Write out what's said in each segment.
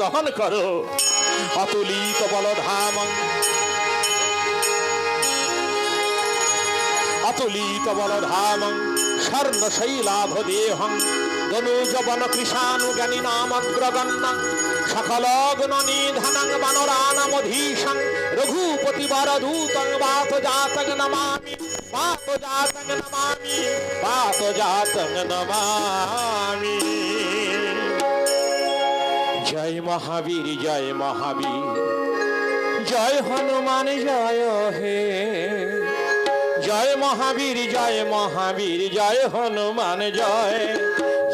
গ্রহণ করো। অতুলিত বলধাম। অতুলিত বলধাম। স্বর্ণ শৈলাভ দেহং জ্ঞানী নামগ্রগণ্য সকলগ্ন নিধনং বানরানমধীশং। রঘুপতি বরদূতং বাত জাতং নমামি। বাত জাতং নমামি। বাত জাতং নমামি। জয় মহাবীর জয় মহাবীর। জয় হনুমান জয় হে। জয় মহাবীর জয় মহাবীর জয় হনুমান জয়।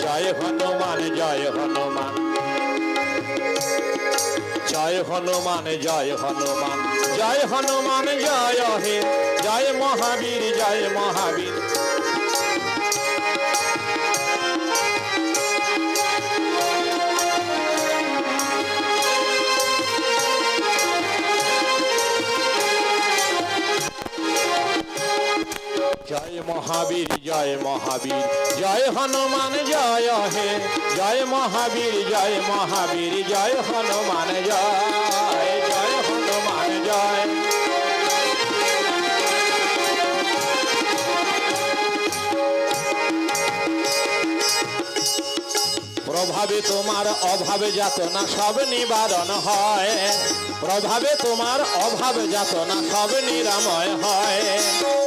জয় হনুমান জয় হনুমান। জয় হনুমান জয় হনুমান। জয় হনুমান জয় হে। জয় মহাবীর জয় মহাবীর। জয় মহাবীর জয় মহাবীর। জয় হনুমান, জয় হে। জয় মহাবীর জয় মহাবীর, জয় হনুমান, জয়। জয় হনুমান, জয়। প্রভাবে তোমার অভাবে যাতনা সব নিবারণ হয়। প্রভাবে তোমার অভাবে যাতনা সব নিরাময় হয়।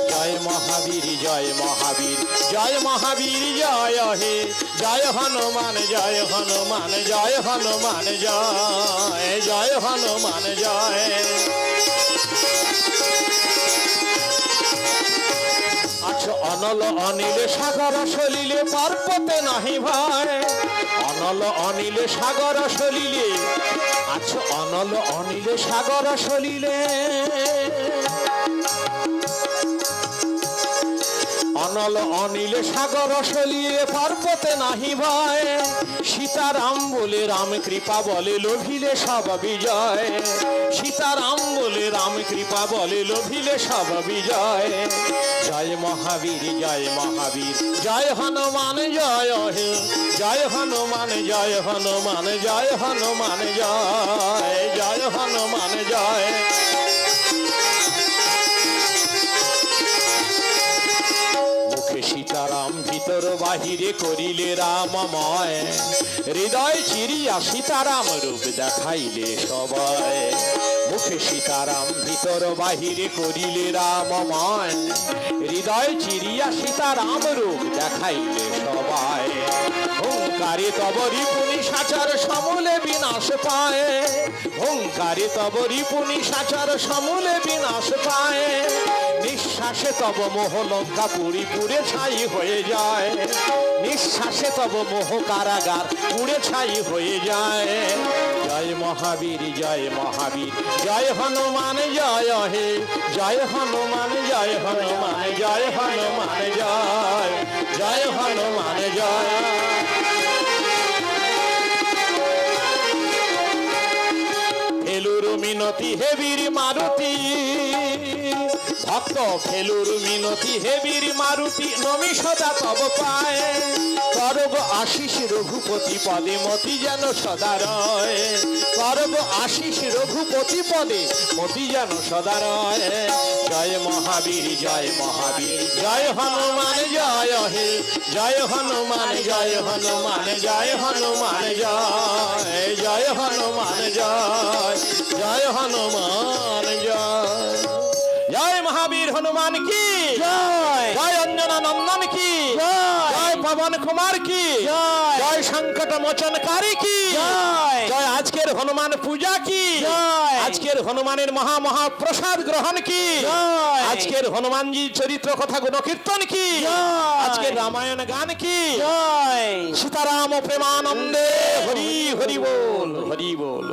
জয় মহাবীর জয় মহাবীর জয় মহাবীর, জয় হে, জয় হনুমান জয় হনুমান জয় হনুমান, জয় জয় হনুমান, জয়। অনল অনিলে সাগর সলিলে পর্বতে নাহি ভয় অনল অনিলে সাগর সলিলে আছো অনল অনিলে সাগর সলিলে অনল অনিলে সাগর সলিলে পর্বতে নাহি ভয়। সীতারাম বলে রাম কৃপা বলে লোভিলে সব বিজয়। সীতারাম বলে রাম কৃপা বলে লোভিলে সব বিজয়। জয় মহাবীর জয় মহাবীর, জয় হনুমান, জয় হে। জয় হনুমান জয় হনুমান জয় হনুমান, জয় জয় হনুমান, জয়। ভিতর বাহিরে করিলে রামময়। হৃদয় চিরিয়া সীতারাম রূপ দেখাইলে সবাই। মুখে সীতারাম, ভিতর বাহিরে করিলে রামময়। হৃদয় চিরিয়া সীতারাম রূপ দেখাইলে সবাই। হুঙ্কারে তব রিপুনি সাচার সমলে বিনাশ পায়। হুঙ্কারে তব রিপুনি সাচার সমলে বিনাশ পায়। নিঃশ্বাসে তব মোহ লঙ্কা পুরি পুড়ে ছাই হয়ে যায়। নিঃশ্বাসে তব মোহ কারাগার পুড়ে ছাই হয়ে যায়। জয় মহাবীর জয় মহাবীর, জয় হনুমান, জয় হে। জয় হনুমান জয় হনুমান জয় হনুমান, জয়। জয় হনুমান, জয়। ফেলুর মিনতি হেবির মারুতি। ভক্ত ফেলুর মিনতি হেবির মারুতি নমি সদা তব পায়। করব আশিস রঘুপতি পদে, মতি যেন সদা রয়। করব আশিস রঘুপতি পদে, মতি যেন সদা রয়। জয় মহাবীর জয় মহাবীর, জয় হনুমান, জয় হে। জয় হনুমান জয় হনুমান জয় হনুমান, জয়। জয় হনুমান, জয়। জয় হনুমান, জয়। জয় মহাবীর হনুমান কি? জয়। জয় অঞ্জনা নন্দন কি? জয়। জয় পবন কুমার কি? জয়। জয় সংকট মোচনকারী কি? জয়। জয় আজকের হনুমান পূজা কি? জয়। আজকের হনুমানের মহা মহা প্রসাদ গ্রহণ কি? জয়। আজকের হনুমানজি চরিত্র কথা গুণকীর্তন কি? জয়। আজকের রামায়ণ গান কি? জয়। সীতারাম প্রেমানন্দে হরি হরি বল হরি বল।